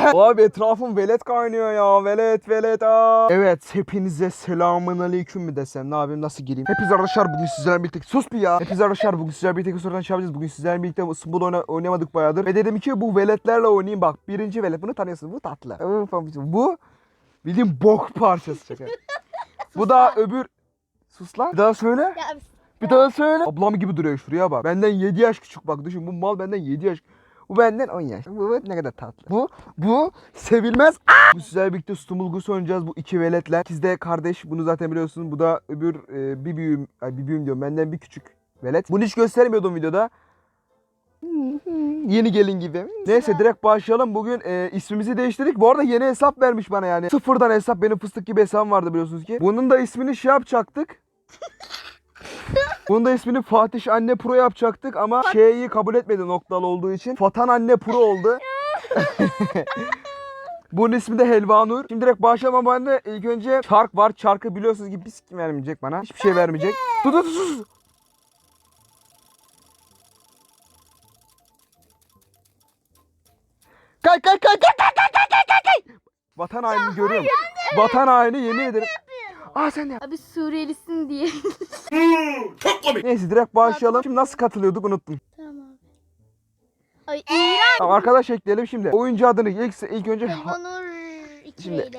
Abi etrafım velet kaynıyor ya. Velet velet aa. Evet hepinize selamun aleyküm mü desem ne yapayım nasıl gireyim? Hepinize arkadaşlar bugün sizlerle birlikte sus bir ya. Hepinize arkadaşlar bugün sizlerle birlikte sorudan şey yapacağız. Bugün sizlerle birlikte Small oyna oynamadık bayağıdır. Ve dedim ki bu veletlerle oynayayım bak. Birinci velet bunu tanıyorsunuz bu tatlı. Bu bildiğin bok parçası şaka. bu da öbür Sus lan. Bir daha söyle. Ya Bir daha söyle. Ablam gibi duruyor şuraya bak. Benden 7 yaş küçük bak düşün. Bu mal benden 7 yaş. Bu benden 10 yaş. Bu, bu ne kadar tatlı. Bu, bu sevilmez. Aa! Bu sizlerle birlikte Stumulgus oynayacağız. Bu iki veletler. İkiz de kardeş. Bunu zaten biliyorsunuz. Bu da öbür e, bir büyüğüm. Ay bir büyüğüm diyorum. Benden bir küçük velet. Bunu hiç göstermiyordum videoda. Yeni gelin gibi. Neyse direkt başlayalım. Bugün e, ismimizi değiştirdik. Bu arada yeni hesap vermiş bana yani. Sıfırdan hesap. Benim fıstık gibi hesabım vardı biliyorsunuz ki. Bunun da ismini şey yapacaktık. Bunun da ismini Fatih Anne Pro yapacaktık ama şeyi kabul etmedi noktalı olduğu için. Fatan Anne Pro oldu. Bunun ismi de Helvanur. Şimdi direkt başlamam anne ilk önce çark var. Çarkı biliyorsunuz ki bir sikim vermeyecek bana. Hiçbir şey vermeyecek. Dur dur dur, kay kay kay kay kay kay kay kay kay. Vatan haini görüyorum. Vatan haini yemin ederim. Aa sen de yap. abi Suriyelisin diye. Neyse direkt başlayalım. Şimdi nasıl katılıyorduk unuttum. tamam abi. Ay İran. Tamam arkadaş ekleyelim şimdi. Oyuncu adını ilk, ilk önce Onur Şimdi-.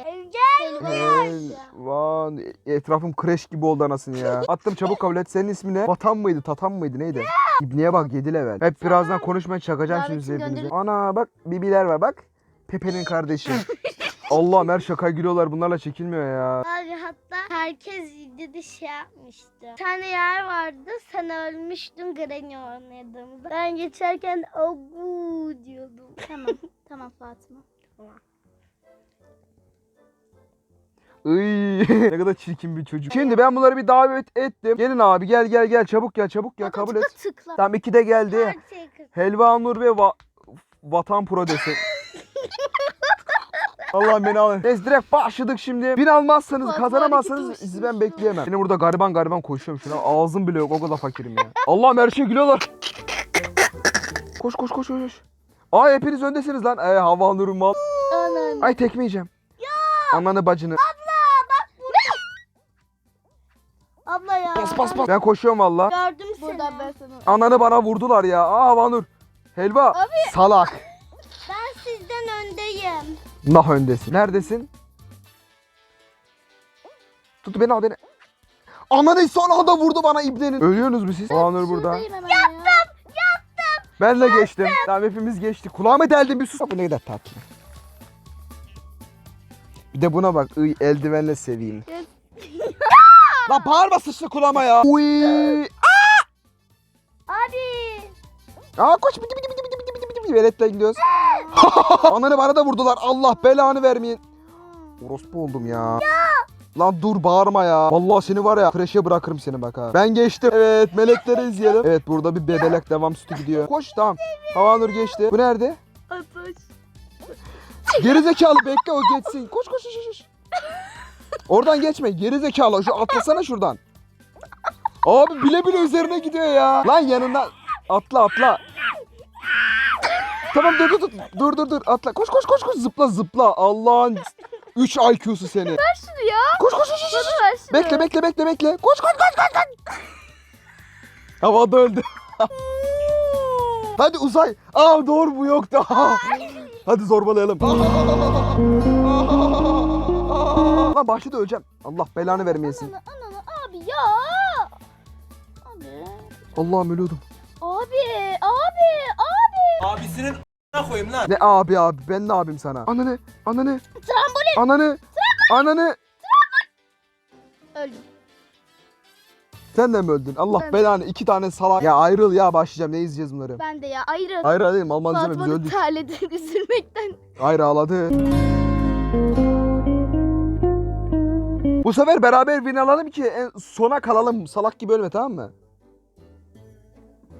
Van etrafım kreş gibi oldu anasını ya. Attım çabuk kabul et. Senin ismin ne? Vatan mıydı? Tatan mıydı? Neydi? İbniye bak 7 level. Hep birazdan konuşmaya çakacağım şimdi hepinize. Ana bak bibiler var bak. Pepe'nin kardeşi. Allah'ım her şakaya gülüyorlar. Bunlarla çekilmiyor ya. Abi hatta herkes dedi şey yapmıştı. Bir tane yer vardı sen ölmüştün Granny oynadığımızda. Ben geçerken agu diyordum. Tamam. Tamam Fatıma. Iy, ne kadar çirkin bir çocuk. Şimdi ben bunları bir davet ettim. Gelin abi gel gel gel çabuk gel çabuk gel kabul et. Tıkla. Tamam iki de geldi. Her şey. Helva Nur ve va- Vatan Pro desin. Allah beni alın. Neyse direkt başladık şimdi. Bir almazsanız kazanamazsanız sizi ben bekleyemem. Şimdi burada gariban gariban koşuyorum şuna. Ağzım bile yok o kadar fakirim ya. Allah'ım her şey gülüyorlar. Koş koş koş koş. Aa hepiniz öndesiniz lan. Ee, hava Nur'un mal. Anan. Ay tekmeyeceğim. Ya. Ananı bacını. Abla ya. Bas bas bas. Ben koşuyorum valla. Gördüm seni. Burada ben sana. Ananı bana vurdular ya. Aa Havanur. Helva. Salak. Nah öndesin. Neredesin? Tut beni al beni. Ananı son anda vurdu bana ibnenin. Ölüyorsunuz mu siz? Havanur burada. Şuradayım hemen ya. Ben de geçtim. Tamam hepimiz geçtik. Kulağıma deldim bir sus. Bu ne kadar tatlı. Bir de buna bak. Iy, eldivenle seveyim. Lan bağırma sıçtı kulağıma ya. Uy. Abi. Aa koş bidi bidi bidi bidi bidi bidi bidi Veletle gidiyoruz. Ananı bana da vurdular. Allah belanı vermeyin. Orospu oldum ya. Lan dur bağırma ya. Vallahi seni var ya kreşe bırakırım seni bak ha. Ben geçtim. Evet melekleri izleyelim. Evet burada bir bebelek devam sütü gidiyor. Koş tamam. Havanur geçti. Bu nerede? Atış. Gerizekalı bekle o geçsin. Koş koş koş koş. Oradan geçme. Gerizekalı şu atlasana şuradan. Abi bile bile üzerine gidiyor ya. Lan yanından atla atla. Tamam dur dur dur. Dur dur atla. Koş koş koş koş zıpla zıpla. Allah'ın 3 IQ'su seni. Şunu ya. Koş koş koş koş. koş. Ver şunu. Bekle bekle bekle bekle. Koş koş koş koş koş. Havada öldü. Hadi uzay. Aa doğru bu yoktu. Hadi zorbalayalım. Lan başladı öleceğim. Allah belanı vermeyesin. Ananı ananı abi ya. Abi. Allah'ım ölüyordum. Abi. Abi. Abi. Abisinin a**ına koyayım lan. Ne abi abi ben ne abim sana? Ananı ananı. Trambolin. Ananı. Ananı. Öldüm. Sen de mi öldün? Allah Ben- belanı iki tane salak. Ya ayrıl ya başlayacağım ne izleyeceğiz bunları? Ben de ya ayrıl. Hayır hayır Alman izleme biz Fatma'nın öldük. terledi üzülmekten. Hayır ağladı. Bu sefer beraber win alalım ki en sona kalalım. Salak gibi ölme tamam mı?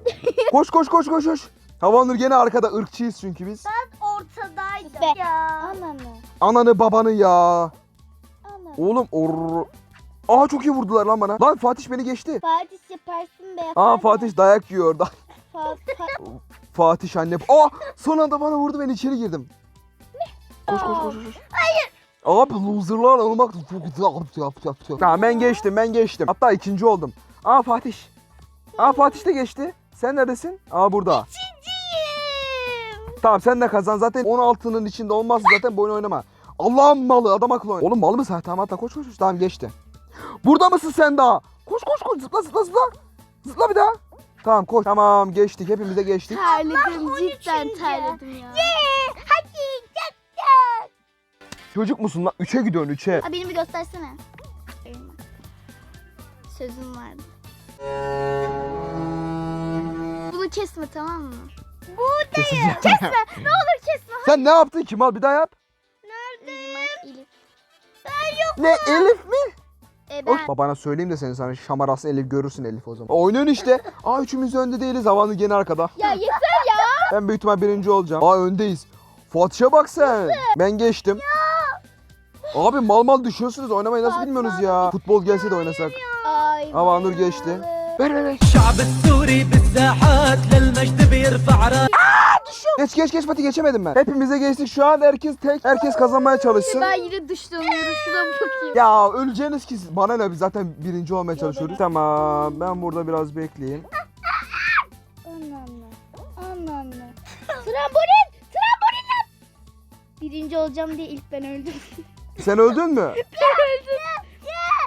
koş koş koş koş koş. Havanur gene arkada ırkçıyız çünkü biz. Ortadaydım. Be. Ya. Ananı. Ananı babanı ya. Ananı. Oğlum or. Aa çok iyi vurdular lan bana. Lan Fatih beni geçti. Fatih yaparsın be. Aa Fatih dayak yiyor. Da- Fa- fa- Fatih anne. Aa son anda bana vurdu ben içeri girdim. Koş koş koş koş. Hayır. Abi loserlar olmak Tamam ben geçtim ben geçtim. Hatta ikinci oldum. Aa Fatih. Aa Fatih de geçti. Sen neredesin? Aa burada. İkinciyim. Tamam sen de kazan. Zaten 16'nın içinde olmazsa zaten bu oyunu oynama. Allah'ım malı adam akıllı oyna. Oğlum mal mısın? Tamam hatta koş koş koş. Tamam geçti. Burada mısın sen daha? Koş koş koş zıpla zıpla zıpla. Zıpla bir daha. Tamam koş. Tamam geçtik. Hepimiz de geçtik. Terledim cidden 13. terledim ya. Yee, hakikaten. Çocuk musun lan? 3'e gidiyorsun 3'e. Aa, beni bir göstersene. Sözüm vardı. Bunu kesme tamam mı? Keseceğim. Ne olur kesme. Sen ne yaptın ki mal? Bir daha yap. Elif. Ne Elif mi? E ben. Babana söyleyeyim de seni sana şamarasın Elif görürsün Elif o zaman. Oynuyorsun işte. Aa üçümüz önde değiliz. Havanı gene arkada. Ya yeter ya. Ben büyük ihtimal birinci olacağım. Aa öndeyiz. Fatih'e bak sen. Ben geçtim. Abi mal mal düşüyorsunuz. Oynamayı nasıl bilmiyorsunuz ya? Futbol gelse de oynasak. Ay. Ama Nur geçti. Ver ver ver. Geç geç geç Fatih geçemedim ben. Hepimize geçtik şu an herkes tek. Herkes kazanmaya çalışsın. Ben yine dışlanıyorum. Şuna bakayım. Ya öleceğiniz ki siz- bana ne biz zaten birinci olmaya çalışıyoruz. Tamam ben burada biraz bekleyeyim. Anlamlı. Anlamlı. Trambolin. Trambolin lan. Birinci olacağım diye ilk ben öldüm. Sen öldün mü?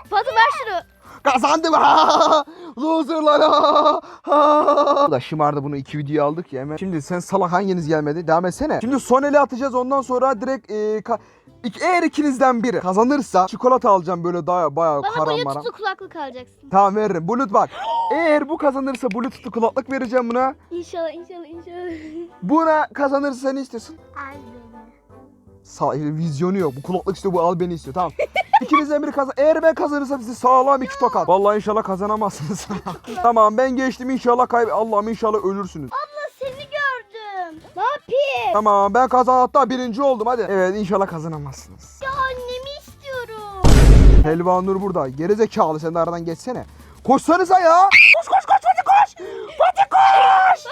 Fatih ver şunu. Kazandım ha! Loserlar ha! ha! Da şımardı bunu iki video aldık ya hemen. Şimdi sen salak hanginiz gelmedi? Devam etsene. Şimdi son eli atacağız ondan sonra direkt e, ka- İk- eğer ikinizden biri kazanırsa çikolata alacağım böyle daha bayağı Bana karam maram. bluetoothlu kulaklık alacaksın. Tamam veririm. Bluetooth bak. Eğer bu kazanırsa Bluetooth'lu kulaklık vereceğim buna. İnşallah inşallah inşallah. Buna kazanırsa ne istiyorsun? Al beni. Sağ vizyonu yok. Bu kulaklık istiyor bu al beni istiyor. Tamam. İkinizden biri kazan. Eğer ben kazanırsam size sağlam iki tokat. Vallahi inşallah kazanamazsınız. tamam ben geçtim inşallah kayb Allah'ım inşallah ölürsünüz. Abla seni gördüm. ne yapayım? Tamam ben kazan hatta birinci oldum hadi. Evet inşallah kazanamazsınız. Ya annemi istiyorum. Helva Nur burada. Gerizekalı sen de aradan geçsene. Koşsanıza ya. Koş koş koş Fatih koş. Fatih koş.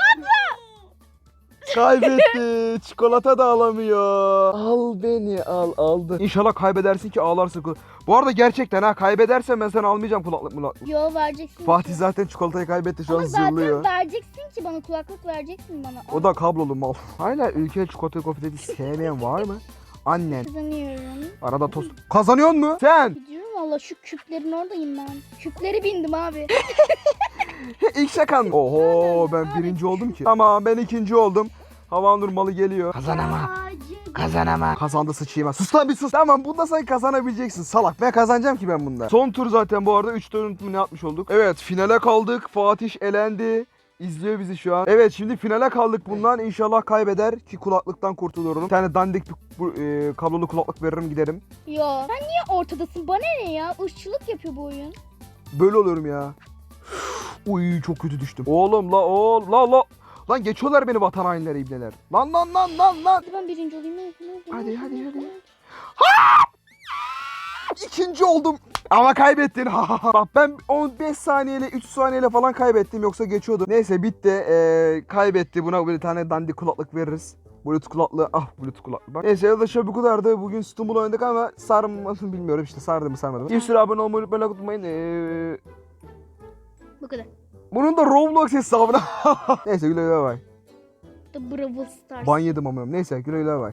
Kaybetti. Çikolata da alamıyor. Al beni al aldı. İnşallah kaybedersin ki ağlarsın. Bu arada gerçekten ha kaybedersen ben sana almayacağım kulaklık mulaklık. Yo vereceksin. Fatih zaten çikolatayı kaybetti şu an Ama zaten zırlıyor. vereceksin ki bana kulaklık vereceksin bana. O da kablolu mal. Hala ülke çikolata konfeti sevmeyen var mı? Annen. Kazanıyorum. Arada tost. Kazanıyor mu? Sen. Gidiyorum valla şu küplerin oradayım ben. Küplere bindim abi. İlk şakan. Oho ben birinci oldum ki. Tamam ben ikinci oldum. Havanur malı geliyor. Kazanama. Kazanama. Kazandı sıçayım. Sus lan bir sus. Tamam bunda sen kazanabileceksin. Salak. Ben kazanacağım ki ben bunda. Son tur zaten bu arada 3 turun ne yapmış olduk. Evet finale kaldık. Fatih elendi. İzliyor bizi şu an. Evet şimdi finale kaldık bundan. İnşallah kaybeder ki kulaklıktan kurtulurum. Bir tane dandik bir bu, e, kablolu kulaklık veririm giderim. Yo. Sen niye ortadasın? Bana ne ya? Irkçılık yapıyor bu oyun. Böyle oluyorum ya. Uy çok kötü düştüm. Oğlum la oğul la la. Lan geçiyorlar beni vatan hainleri ibneler. Lan lan lan lan lan. Hadi ben birinci olayım. Hadi, hadi, hadi. İkinci oldum. Ama kaybettin. Bak ben 15 saniyeyle 3 saniyeyle falan kaybettim yoksa geçiyordu. Neyse bitti. Ee, kaybetti. Buna bir tane dandik kulaklık veririz. Bluetooth kulaklığı. Ah Bluetooth kulaklığı. Bak. Neyse arkadaşlar bu kadardı. Bugün Stumble oynadık ama sarmasını bilmiyorum işte sardı mı sarmadı mı. Bir sürü abone olmayı unutmayın. Ee, Bu kadar. Bunun da Roblox hesabına. Neyse güle güle bay. The Brawl Stars. Ban yedim amınım. Neyse güle güle bay.